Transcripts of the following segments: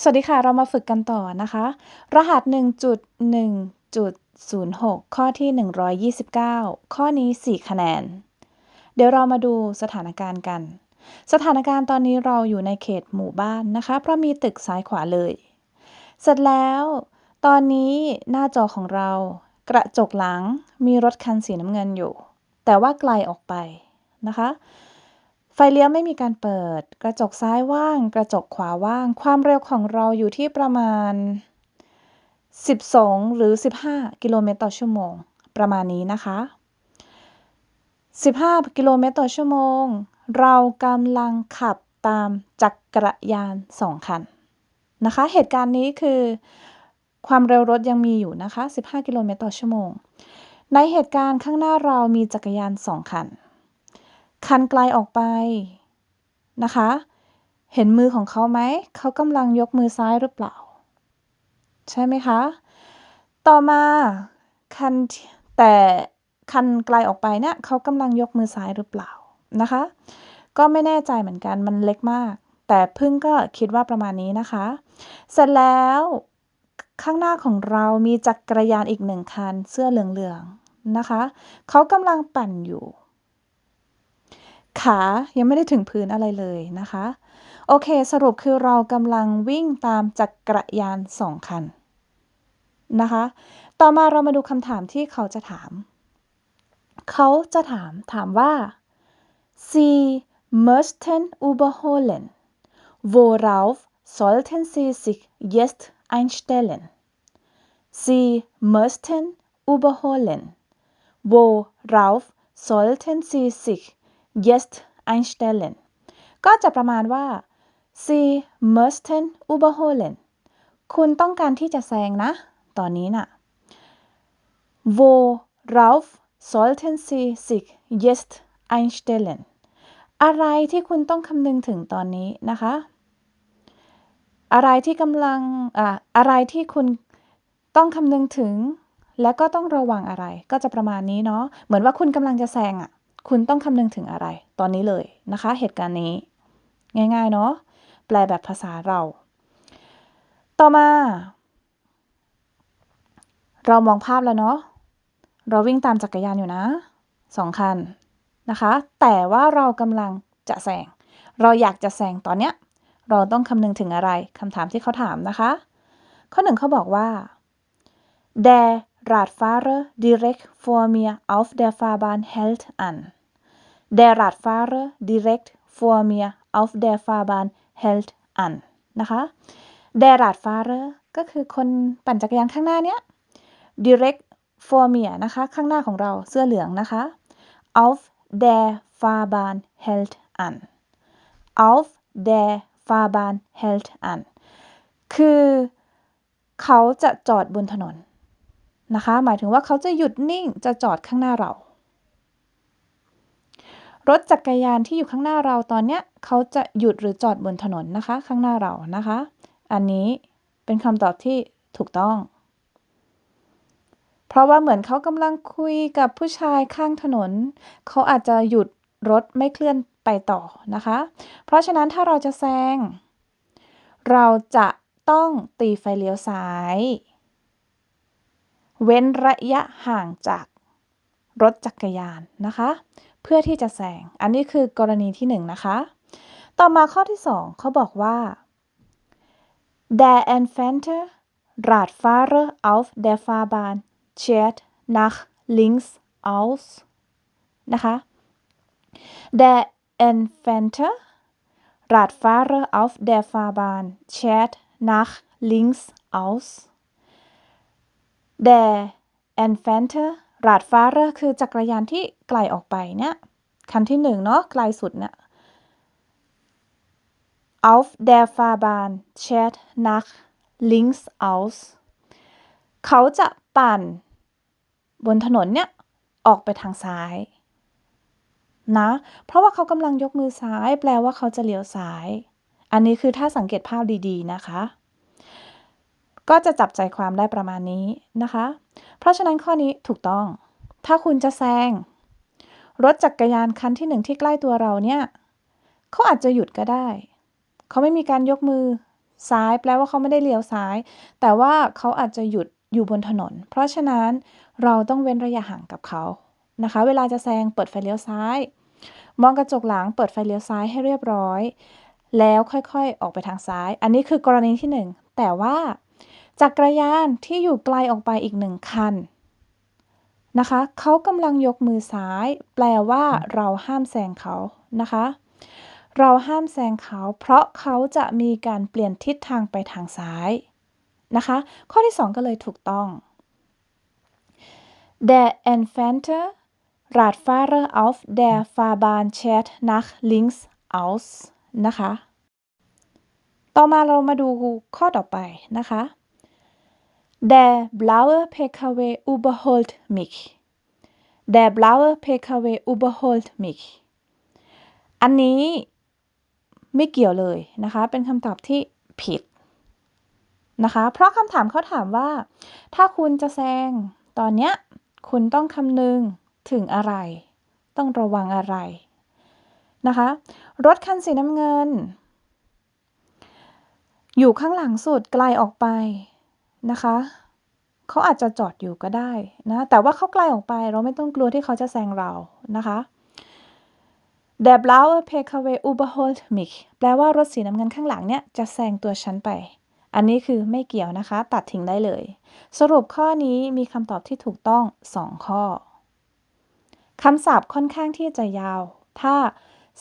สวัสดีค่ะ เรามาฝึกกันต่อนะคะ รหัส 1.1.06 ข้อที่ 129 ข้อนี้ 4 คะแนน เดี๋ยวเรามาดูสถานการณ์กัน สถานการณ์ตอนนี้เราอยู่ในเขตหมู่บ้านนะคะ เพราะมีตึกซ้ายขวาเลย เสร็จแล้ว ตอนนี้หน้าจอของเรา กระจกหลังมีรถคันสีน้ำเงินอยู่ แต่ว่าไกลออกไปนะคะ ไฟเลี้ยวไม่มีการเปิด กระจกซ้ายว่าง กระจกขวาว่าง ความเร็วของเราอยู่ที่ประมาณ 12 หรือ 15 กิโลเมตรต่อชั่วโมง ประมาณนี้นะคะ 15 กิโลเมตรต่อชั่วโมง เรากำลังขับตามจักรยานสองคันนะคะ เหตุการณ์นี้คือ ความเร็วรถยังมีอยู่นะคะ 15 กิโลเมตรต่อชั่วโมง ในเหตุการณ์ข้างหน้าเรามีจักรยานสองคัน คันไกลออกไปนะคะ เห็นมือของเขาไหม เขากำลังยกมือซ้ายหรือเปล่า ใช่ไหมคะ ต่อมาคันแต่คันไกลออกไปเนี่ยเขากำลังยกมือซ้ายหรือเปล่านะคะ ก็ไม่แน่ใจเหมือนกันมันเล็กมาก แต่พึ่งก็คิดว่าประมาณนี้นะคะ เสร็จแล้วข้างหน้าของเรามีจักรยานอีกหนึ่งคันเสื้อเหลืองๆนะคะ เขากำลังปั่นอยู่ ขายังไม่ได้ถึงพื้นอะไรเลยนะคะ โอเค สรุปคือเรากำลังวิ่งตามจักรยานสองคันนะคะ ต่อมาเรามาดูคำถามที่เขาจะถาม เขาจะถามถามว่า Sie möchten überholen. Worauf sollten Sie sich jetzt einstellen? Sie möchten überholen. Worauf sollten Sie sich jetzt einstellen? ก็จะประมาณว่า Sie möchten überholen คุณต้องการที่จะแซงนะ ตอนนี้น่ะ Worauf sollten Sie sich jetzt einstellen อะไรที่คุณต้องคำนึงถึงตอนนี้นะคะ อะไรที่กำลังอ่าอะไรที่คุณต้องคำนึงถึง และก็ต้องระวังอะไร ก็จะประมาณนี้เนาะ เหมือนว่าคุณกำลังจะแซงอะ คุณต้องคำนึงถึงอะไร ตอนนี้เลยนะคะ เหตุการณ์นี้ง่าย ๆ เนาะแปลแบบภาษาเรา ต่อมา เรามองภาพแล้วเนาะเราวิ่งตามจักรยานอยู่นะสองคันนะคะ แต่ว่าเรากำลังจะแซงเราอยากจะแซงตอนเนี้ย เราต้องคำนึงถึงอะไรคำถามที่เขาถามนะคะ ข้อหนึ่งเขาบอกว่า Der Radfahrer direkt vor mir auf der Fahrbahn hält an. Der Radfahrer direkt vor mir auf der Fahrbahn hält an นะคะ Der Radfahrer ก็คือคนปั่นจักรยานข้างหน้าเนี้ย direct vor mir นะคะ ข้างหน้าของเราเสื้อเหลืองนะคะ auf der Fahrbahn hält an auf der Fahrbahn hält an คือเขาจะจอดบนถนน นะคะ หมายถึงว่าเขาจะหยุดนิ่งจะจอดข้างหน้าเรา รถจักรยานที่อยู่ข้างหน้าเราตอนเนี้ยเขาจะหยุดหรือจอดบนถนนนะคะ ข้างหน้าเรานะคะ อันนี้เป็นคำตอบที่ถูกต้อง เพราะว่าเหมือนเขากำลังคุยกับผู้ชายข้างถนน เขาอาจจะหยุดรถไม่เคลื่อนไปต่อนะคะ เพราะฉะนั้นถ้าเราจะแซง เราจะต้องตีไฟเลี้ยวซ้าย เว้นระยะห่างจากรถจักรยานนะคะ เพื่อที่จะแซงอันนี้คือกรณีที่หนึ่งนะคะ ต่อมาข้อที่สองเขาบอกว่า Der entfernte Radfahrer auf der Fahrbahn schert nach links aus นะคะ Der entfernte Radfahrer auf der Fahrbahn schert nach links aus Der entfernte Radfahrer คือจักรยานที่ไกลออกไปเนี่ยคันที่หนึ่งเนาะไกลสุดเนี่ย auf der Fahrbahn schert nach links aus เขาจะปั่น บนถนนเนี่ย ออกไปทางซ้าย นะ เพราะว่าเขากำลังยกมือซ้าย แปลว่าเขาจะเลี้ยวซ้าย อันนี้คือถ้าสังเกตภาพดีๆนะคะ ก็จะจับใจความได้ประมาณนี้นะคะ เพราะฉะนั้นข้อนี้ถูกต้อง ถ้าคุณจะแซง รถจักรยานคันที่หนึ่งที่ใกล้ตัวเราเนี่ยเขาอาจจะหยุดก็ได้ เขาไม่มีการยกมือซ้ายแปลว่าเขาไม่ได้เลี้ยวซ้าย แต่ว่าเขาอาจจะหยุดอยู่บนถนน เพราะฉะนั้นเราต้องเว้นระยะห่างกับเขานะคะ เวลาจะแซงเปิดไฟเลี้ยวซ้าย มองกระจกหลังเปิดไฟเลี้ยวซ้ายให้เรียบร้อย แล้วค่อยๆออกไปทางซ้าย อันนี้คือกรณีที่ 1 แต่ว่า จักรยานที่อยู่ไกลออกไปอีกหนึ่งคันนะคะ เขากำลังยกมือซ้าย แปลว่าเราห้ามแซงเขานะคะ เราห้ามแซงเขา เพราะเขาจะมีการเปลี่ยนทิศทางไปทางซ้ายนะคะ ข้อที่ 2 ก็เลยถูกต้อง Der entfernte Radfahrer auf der Fahrbahn schert nach links aus นะคะ ต่อมาเรามาดูข้อต่อไปนะคะ Der blaue PKW überholt mich Der blaue PKW überholt mich อันนี้ไม่เกี่ยวเลยนะคะ เป็นคำตอบที่ผิดนะคะ เพราะคำถามเขาถามว่า ถ้าคุณจะแซงตอนเนี้ยคุณต้องคำนึงถึงอะไร ต้องระวังอะไรนะคะ รถคันสีน้ำเงิน อยู่ข้างหลังสุดไกลออกไป นะคะ เขาอาจจะจอดอยู่ก็ได้นะ แต่ว่าเขาไกลออกไปเราไม่ต้องกลัวที่เขาจะแซงเรานะคะ Der blaue PKW überholt mich แปลว่ารถสีน้ำเงินข้างหลังเนี่ยจะแซงตัวฉันไป อันนี้คือไม่เกี่ยวนะคะ ตัดทิ้งได้เลย สรุปข้อนี้มีคำตอบที่ถูกต้อง 2 ข้อคำศัพท์ค่อนข้างที่จะยาว ถ้า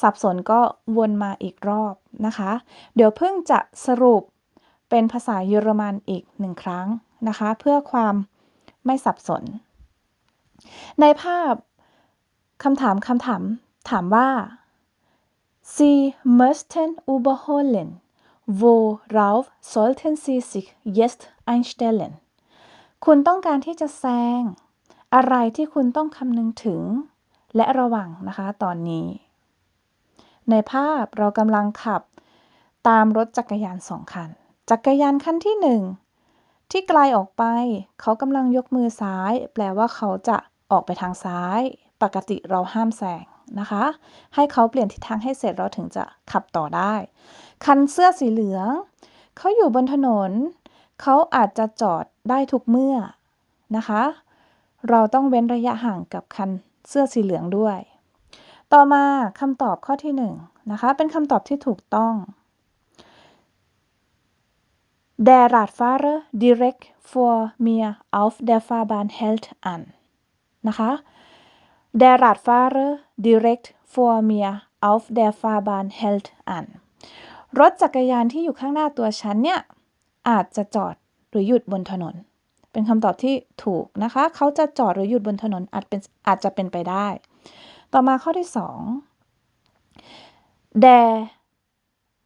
สับสนก็วนมาอีกรอบนะคะ เดี๋ยวเพิ่งจะสรุป เป็นภาษาเยอรมันอีกหนึ่งครั้งนะคะ เพื่อความไม่สับสน ในภาพคำถามคำถามถามว่า Sie müssten überholen worauf sollten Sie sich jetzt einstellen คุณต้องการที่จะแซง อะไรที่คุณต้องคำนึงถึง และระวังนะคะตอนนี้ ในภาพเรากำลังขับตามรถจักรยานสองคัน จักรยานคันที่หนึ่งที่ไกลออกไป เขากำลังยกมือซ้าย แปลว่าเขาจะออกไปทางซ้าย ปกติเราห้ามแซงนะคะ ให้เขาเปลี่ยนทิศทางให้เสร็จเราถึงจะขับต่อได้ คันเสื้อสีเหลือง เขาอยู่บนถนน เขาอาจจะจอดได้ทุกเมื่อนะคะ เราต้องเว้นระยะห่างกับคันเสื้อสีเหลืองด้วย ต่อมาคำตอบข้อที่1นนะคะ เป็นคำตอบที่ถูกต้อง Der Radfahrer direkt vor mir auf der Fahrbahn hält an นะคะ Der Radfahrer direkt vor mir auf der Fahrbahn hält an รถจักรยานที่อยู่ข้างหน้าตัวฉันเนี่ย อาจจะจอดหรือหยุดบนถนน เป็นคำตอบที่ถูกนะคะ เขาจะจอดหรือหยุดบนถนนอาจเป็นอาจจะเป็นไปได้ ต่อมาข้อที่ 2 Der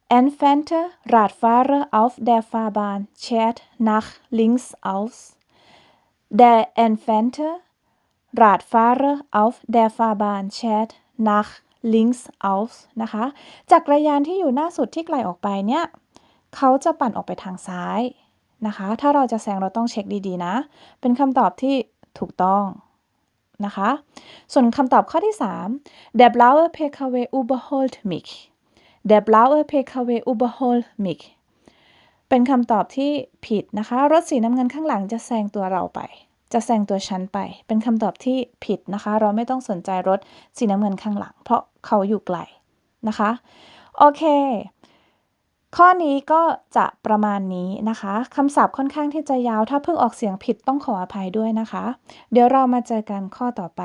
entfernte Radfahrer auf der Fahrbahn schert nach links aus Der entfernte Radfahrer auf der Fahrbahn schert nach links aus นะคะจักรยานที่อยู่หน้าสุดที่ไกลออกไปเนี่ยเขาจะปั่นออกไปทางซ้ายนะคะ ถ้าเราจะแซงเราต้องเช็คดีๆนะ เป็นคำตอบที่ถูกต้องนะคะ ส่วนคำตอบข้อที่ 3 Der blaue PKW überholt mich Der blaue PKW überholt mich เป็นคำตอบที่ผิดนะคะ รถสีน้ำเงินข้างหลังจะแซงตัวเราไป จะแซงตัวฉันไป เป็นคำตอบที่ผิดนะคะ เราไม่ต้องสนใจรถสีน้ำเงินข้างหลัง เพราะเขาอยู่ไกลนะคะ โอเค ข้อนี้ก็จะประมาณนี้นะคะคำศัพท์ค่อนข้างที่จะยาว ถ้าเพิ่งออกเสียงผิดต้องขออภัยด้วยนะคะ เดี๋ยวเรามาเจอกันข้อต่อไป